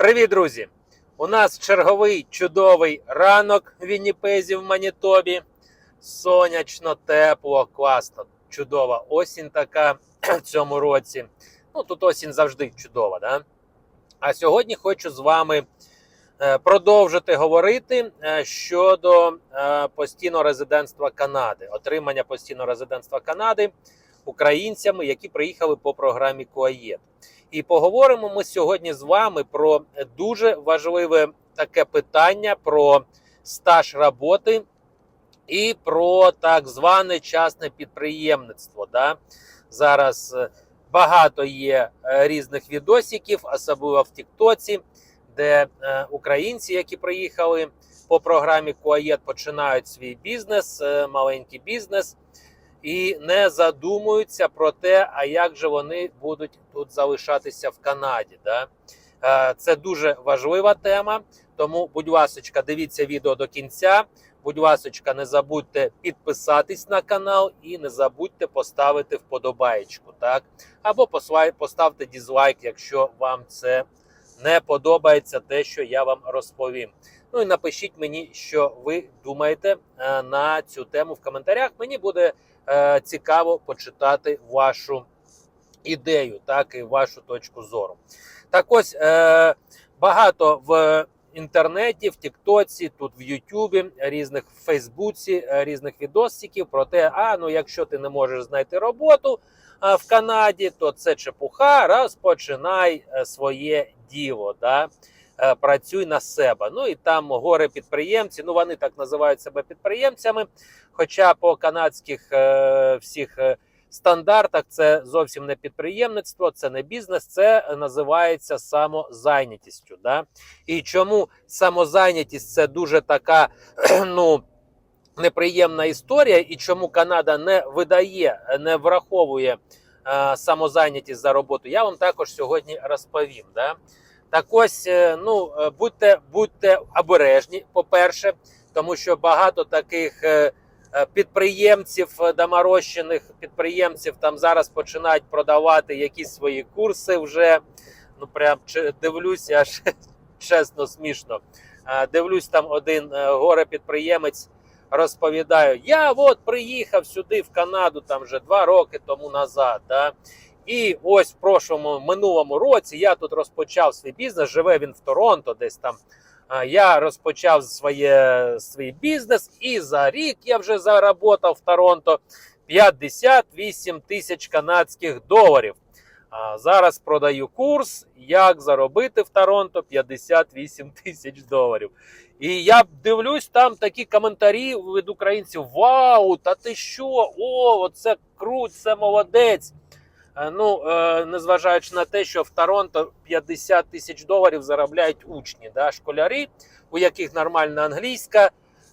Привіт, друзі! У нас черговий чудовий ранок в Вінніпезі в Манітобі. Сонячно, тепло, класно, чудова осінь така в цьому році. Ну, тут осінь завжди чудова, да? А сьогодні хочу з вами е, продовжити говорити е, щодо е, постійного резидентства Канади, отримання постійного резидентства Канади українцями, які приїхали по програмі КОАЄД. І поговоримо ми сьогодні з вами про дуже важливе таке питання про стаж роботи і про так зване частне підприємництво. Да? Зараз е, багато є е, різних відосиків, особливо в Тіктоці, де е, українці, які приїхали по програмі КОАЄД, починають свій бізнес, маленький бізнес і не задумуються про те, а як же вони будуть тут залишатися в Канаді. Да? Е, Це дуже важлива тема. Тому, будь ласка, дивіться відео до кінця. Будь ласка, не забудьте підписатись на канал і не забудьте поставити вподобаєчку. Так? Або поставте дізлайк, якщо вам це не подобається, те, що я вам розповім. Ну і напишіть мені, що ви думаєте е, на цю тему в коментарях. Мені буде е, цікаво почитати вашу ідею, так і вашу точку зору. Так ось е, багато в інтернеті, в Тіктоці, тут в Ютубі, різних в Фейсбуці, е, різних відосиків про те, а ну якщо ти не можеш знайти роботу е, в Канаді, то це чепуха, розпочинай своє діло. Да? Е, Працюй на себе. Ну і там горе підприємці. Ну вони так називають себе підприємцями. Хоча по канадських е, всіх е, стандартах це зовсім не підприємництво, це не бізнес, це називається самозайнятістю. Да? І чому самозайнятість це дуже така ну, неприємна історія, і чому Канада не видає, не враховує е, самозайнятість за роботу, я вам також сьогодні розповім. Да? Так ось, е, ну, е, будьте, будьте обережні, по-перше, тому що багато таких е, підприємців, доморощених підприємців там зараз починають продавати якісь свої курси вже. Ну, прям дивлюся, аж чесно смішно. Дивлюсь, там один горе-підприємець розповідає: я от приїхав сюди в Канаду там вже два роки тому назад. Да? І ось в прошлому минулому році я тут розпочав свій бізнес. Живе він в Торонто, десь там. Я розпочав своє, свій бізнес, і за рік я вже заработав в Торонто 58 тисяч канадських доларів. А зараз продаю курс, як заробити в Торонто 58 тисяч доларів. І я дивлюсь, там такі коментарі від українців: Вау, та ти що? О, оце круть, це молодець. Е, Ну, е, незважаючи на те, що в Торонто 50 тисяч доларів заробляють учні, да, школярі, у яких нормальна англійська,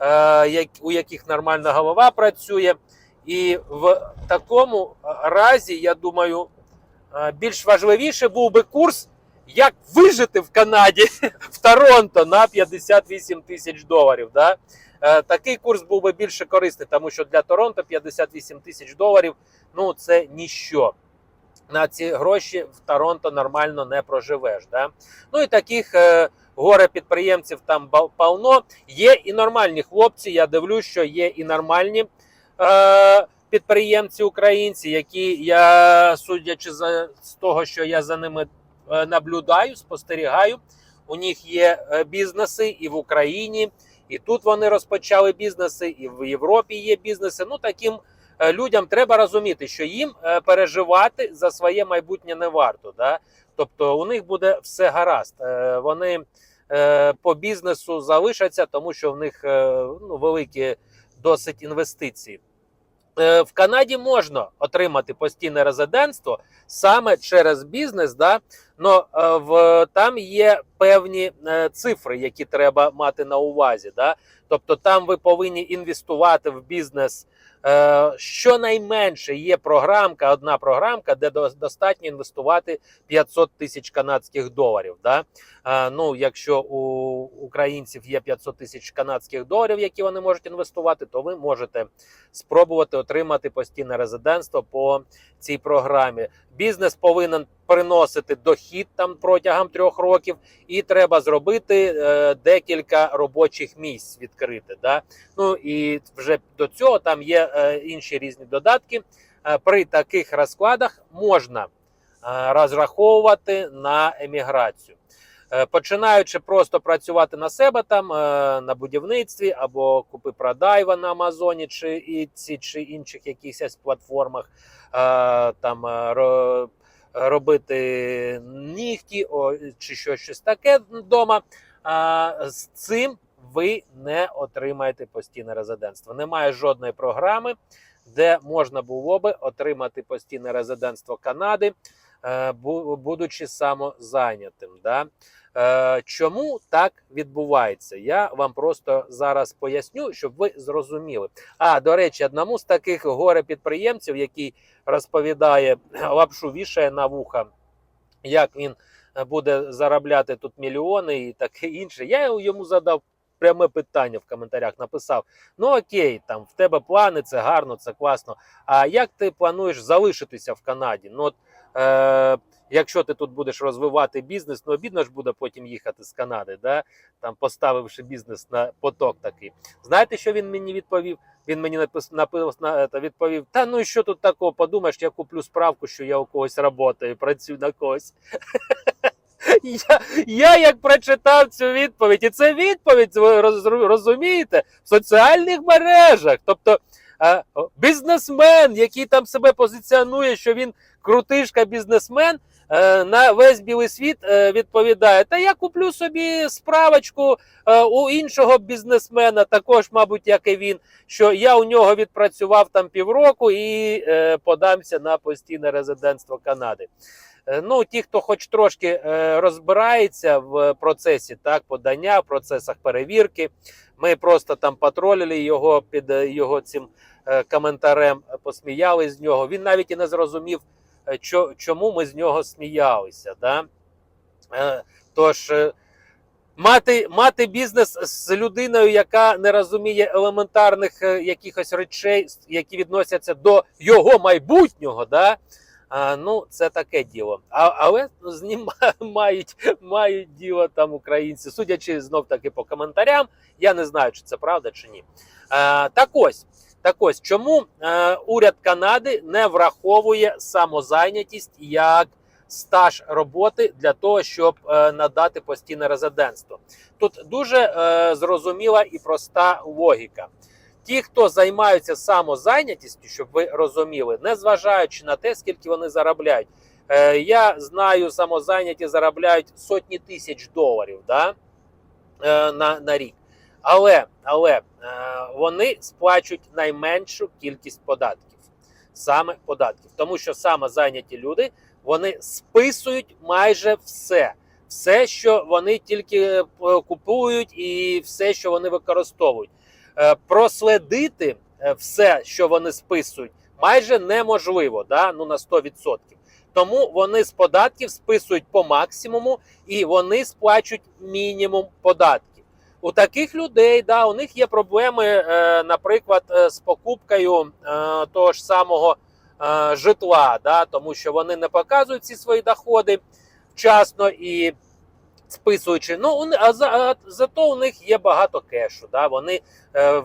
е, у яких нормальна голова працює. І в такому разі, я думаю, більш важливіше був би курс, як вижити в Канаді в Торонто на 58 тисяч доларів. Да? Такий курс був би більше корисний, тому що для Торонто 58 тисяч доларів ну це ніщо. На ці гроші в Торонто нормально не проживеш. Да? Ну і таких е, горе-підприємців там ба- полно. Є і нормальні хлопці. Я дивлюсь, що є і нормальні е, підприємці українці, які я, судячи за, з того, що я за ними е, наблюдаю, спостерігаю, у них є е, бізнеси і в Україні, і тут вони розпочали бізнеси, і в Європі є бізнеси. Ну таким людям треба розуміти, що їм е, переживати за своє майбутнє не варто. Да? Тобто у них буде все гаразд. Е, Вони е, по бізнесу залишаться, тому що в них е, ну, великі досить інвестиції. Е, В Канаді можна отримати постійне резидентство саме через бізнес, да? но е, в, там є певні е, цифри, які треба мати на увазі. Да? Тобто там ви повинні інвестувати в бізнес. Е, щонайменше є програмка, одна програмка, де до- достатньо інвестувати 500 тисяч канадських доларів. Да? Е, ну, якщо у українців є 500 тисяч канадських доларів, які вони можуть інвестувати, то ви можете спробувати отримати постійне резидентство по цій програмі. Бізнес повинен приносити дохід там протягом трьох років, і треба зробити е, декілька робочих місць відкрити. Да? Ну і вже до цього там є е, інші різні додатки. Е, при таких розкладах можна е, розраховувати на еміграцію. Е, Починаючи просто працювати на себе там е, на будівництві або купи-продай на Амазоні чи Etsy, чи інших якихось платформах, е, там робити нігті о, чи щось, щось таке вдома. А, з цим ви не отримаєте постійне резидентство. Немає жодної програми, де можна було би отримати постійне резидентство Канади, будучи самозайнятим. Да? Е, Чому так відбувається? Я вам просто зараз поясню, щоб ви зрозуміли. А до речі, одному з таких горе-підприємців, який розповідає лапшу вішає на вуха, як він е, буде заробляти тут мільйони і таке інше. Я йому задав пряме питання в коментарях. Написав: Ну окей, там в тебе плани, це гарно, це класно. А як ти плануєш залишитися в Канаді? Ну от, е, якщо ти тут будеш розвивати бізнес, ну обідно ж буде потім їхати з Канади, да? там поставивши бізнес на поток такий. Знаєте, що він мені відповів? Він мені напис, напис, на, відповів: Та ну що тут такого? Подумаєш, я куплю справку, що я у когось працюю, працюю на когось. Я, я як прочитав цю відповідь, і це відповідь, ви роз- розумієте, в соціальних мережах. Тобто е, бізнесмен, який там себе позиціонує, що він крутишка бізнесмен, е, на весь білий світ е, відповідає: Та я куплю собі справочку е, у іншого бізнесмена, також, мабуть, як і він, що я у нього відпрацював там півроку і подамся на постійне резидентство Канади. Ну, ті, хто хоч трошки розбирається в процесі так, подання, в процесах перевірки. Ми просто там патролили його під його цим коментарем, посміялись з нього. Він навіть і не зрозумів, чому ми з нього сміялися. Да? Е, Тож, е, мати, мати бізнес з людиною, яка не розуміє елементарних е, якихось речей, які відносяться до його майбутнього. Да? Ну, це таке діло. А, але з ним мають, мають діло там українці. Судячи знов таки по коментарям, я не знаю, чи це правда чи ні. Так ось. Так ось, чому е, уряд Канади не враховує самозайнятість як стаж роботи для того, щоб е, надати постійне резидентство? Тут дуже е, зрозуміла і проста логіка. Ті, хто займаються самозайнятістю, щоб ви розуміли, не зважаючи на те, скільки вони заробляють. Е, я знаю, самозайняті заробляють сотні тисяч доларів да, е, на, на рік. Але, але е, вони сплачують найменшу кількість податків, саме податків, тому що самозайняті люди вони списують майже все. Все, що вони тільки е, купують, і все, що вони використовують. Е, проследити все, що вони списують, майже неможливо, да? ну на 100%. Тому вони з податків списують по максимуму і вони сплачують мінімум податків. У таких людей да, у них є проблеми, е, наприклад, е, з покупкою е, того ж самого житла, да, тому що вони не показують ці свої доходи вчасно і списуючи. Ну, а за, а зато у них є багато кешу. Да? Вони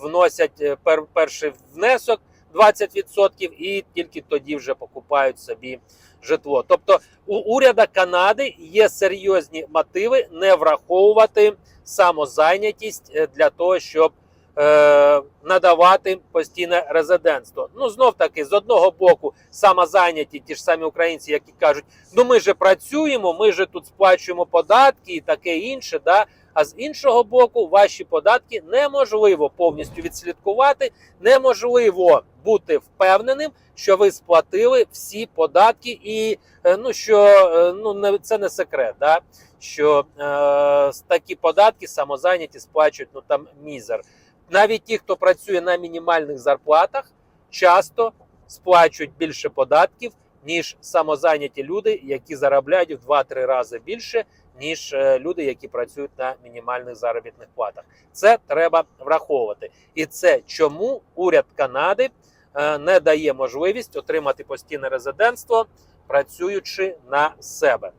вносять пер, перший внесок 20% і тільки тоді вже покупають собі житло. Тобто у уряда Канади є серйозні мотиви не враховувати самозайнятість е, для того, щоб е, надавати постійне резидентство. Ну знов таки, з одного боку, самозайняті ті ж самі українці, які кажуть, ну ми же працюємо, ми же тут сплачуємо податки і таке інше. Да? А з іншого боку, ваші податки неможливо повністю відслідкувати, неможливо бути впевненим, що ви сплатили всі податки, і е, ну що е, ну не це не секрет, да? що е, такі податки самозайняті сплачують ну там мізер. Навіть ті, хто працює на мінімальних зарплатах, часто сплачують більше податків, ніж самозайняті люди, які заробляють в 2-3 рази більше, ніж е, люди, які працюють на мінімальних заробітних платах. Це треба враховувати. І це чому уряд Канади е, не дає можливість отримати постійне резидентство працюючи на себе.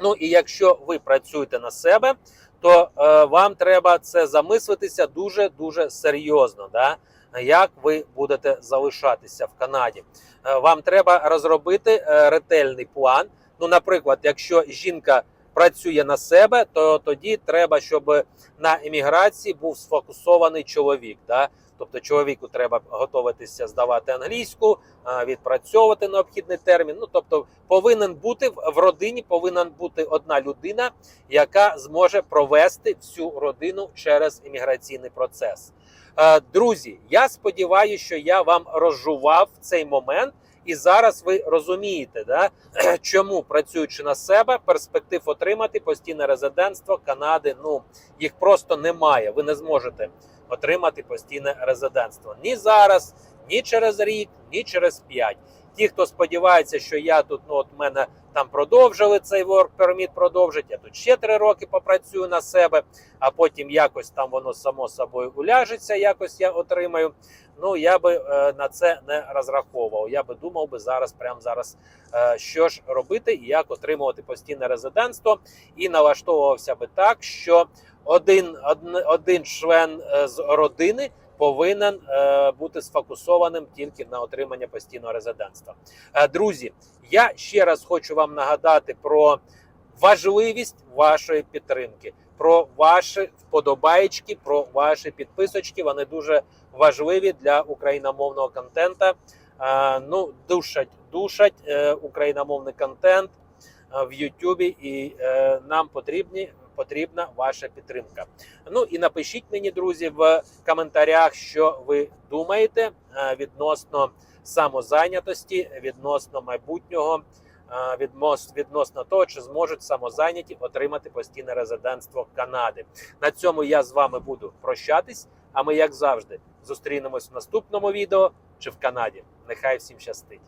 Ну і якщо ви працюєте на себе, то е, вам треба це замислитися дуже дуже серйозно. Да? Як ви будете залишатися в Канаді? Е, вам треба розробити е, ретельний план. Ну, наприклад, якщо жінка працює на себе, то тоді треба, щоб на еміграції був сфокусований чоловік. Да? Тобто чоловіку треба готуватися здавати англійську, відпрацьовувати необхідний термін. Ну тобто, повинен бути в родині, повинна бути одна людина, яка зможе провести всю родину через імміграційний процес. Е, Друзі, я сподіваюся, що я вам розжував цей момент. І зараз ви розумієте, да, чому працюючи на себе, перспектив отримати постійне резидентство Канади. Ну їх просто немає. Ви не зможете отримати постійне резидентство ні зараз, ні через рік, ні через п'ять. Ті, хто сподівається, що я тут ну от мене там продовжили цей work permit, продовжить, я тут ще три роки попрацюю на себе, а потім якось там воно само собою уляжеться, якось я отримаю. Ну я би е, на це не розраховував. Я би думав би зараз, прямо зараз, е, що ж робити і як отримувати постійне резидентство, і налаштовувався би так, що один, один, один член е, з родини повинен е, бути сфокусованим тільки на отримання постійного резидентства. Е, друзі, я ще раз хочу вам нагадати про важливість вашої підтримки, про ваші вподобайки, про ваші підписочки. Вони дуже важливі для україномовного контента. Е, ну, душать, душать е, україномовний контент е, в Ютубі, і е, нам потрібні. Потрібна ваша підтримка. Ну і напишіть мені, друзі, в коментарях, що ви думаєте е, відносно самозайнятості, відносно майбутнього, е, відносно того, чи зможуть самозайняті отримати постійне резидентство Канади. На цьому я з вами буду прощатись. А ми, як завжди, зустрінемось в наступному відео чи в Канаді. Нехай всім щастить!